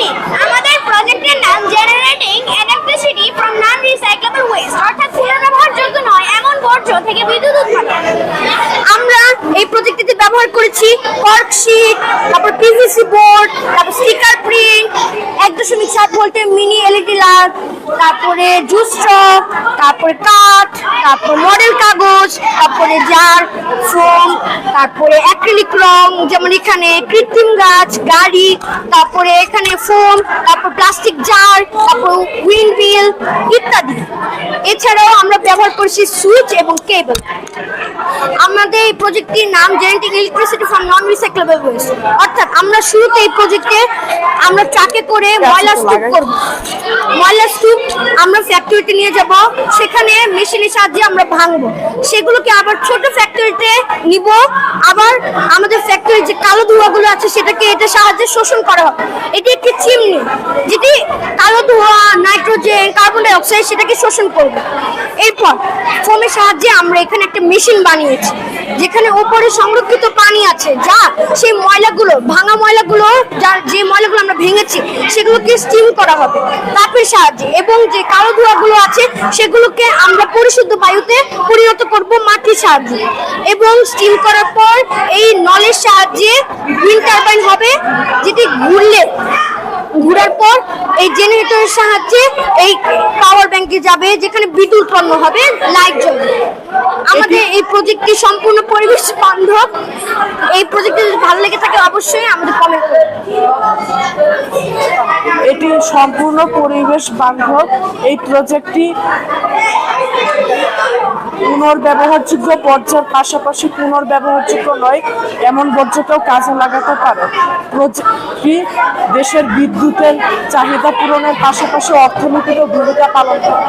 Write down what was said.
Unit আমাদের প্রজেক্টের নাম generating electricity from non recyclable waste অর্থাৎ পুনর্ব্যবহারযোগ্য নয়, এমন বর্জ্য থেকে বিদ্যুৎ উৎপাদন আমরা এই প্রজেক্টটিতে ব্যবহার করেছি কর্কশিট তারপর পিভিসি বোর্ড তারপর স্টিকার প্রিন্ট এক দশমিক সাত ভোল্টের মিনি এলইডি লাইট তারপরে জুস স্ট্র তারপরে কাঠ তারপর মডেল কাগজ তারপরে জার ফোম তারপরে অ্যাক্রিলিক রং যেমন এখানে কৃত্রিম গাছ গাড়ি তারপরে এখানে ফোম তারপর প্লাস্টিক জার তারপর উইন্ড মিল ইত্যাদি। এছাড়াও আমরা ব্যবহার করছি সুইচ এবং কেবল। আমাদের এই প্রজেক্টটির নাম generating electricity from non recyclable waste. অর্থাৎ আমরা শুরুতে এই প্রজেক্টে আমরা ট্রাকে করে ময়লা স্তূপ করব। আমরা ফ্যাক্টরিতে নিয়ে যাব। সেখানে মেশিনের সাহায্যে আমরা ভাঙবো। সেগুলোকে আবার ছোট ফ্যাক্টরিতে নিব। আবার আমাদের ফ্যাক্টরির যে কালো ধোঁয়াগুলো আছে, সেটাকে এটা সাহায্যে শোষণ করা হবে এটি একটি চিমনি, যেটি কালো ধোঁয়া নাইট্রোজেন কার্বন ডাই অক্সাইড সেটাকে শোষণ করবে। এরপর ফোমের সাহায্যে আমরা এখানে একটা মেশিন বানিয়েছি, যেখানে ওপরে সংরক্ষিত পানি আছে, যা সেই ময়লাগুলো, ভাঙা ময়লাগুলো, যার যে ময়লাগুলো আমরা ভেঙেছি, সেগুলোকে স্টিম করা হবে। তাপের সাহায্যে এবং যে কালো ধোঁয়াগুলো আছে, সেগুলোকে আমরা পরিশুদ্ধ বায়ুতে পরিণত করব মাটির সাহায্যে। এবং স্টিম করার পর এই নলের সাহায্যে উইন্ড টারবাইন হবে, যেটি ঘুরলে, ঘুরার পর এই জেনারেটরের সাহায্যে এই পাওয়ার ব্যাংকে যাবে, যেখানে বিদ্যুৎ উৎপন্ন হবে লাইট জ্বলবে। আমাদের এই প্রজেক্টটি সম্পূর্ণ পরিবেশ বান্ধব। এই প্রজেক্টটি যদি ভালো লেগে থাকে, অবশ্যই আমাদের কমেন্ট করুন সম্পূর্ণ পরিবেশ বান্ধব। এই প্রজেক্টটি পুনর্ব্যবহারযোগ্য বর্জ্যের পাশাপাশি পুনর্ব্যবহারযোগ্য নয়, এমন বর্জ্যকেও কাজে লাগাতে পারে। প্রজেক্টটি দেশের বিদ্যুতের চাহিদা পূরণের পাশাপাশি অর্থনীতিরও ভূমিকা পালন করে।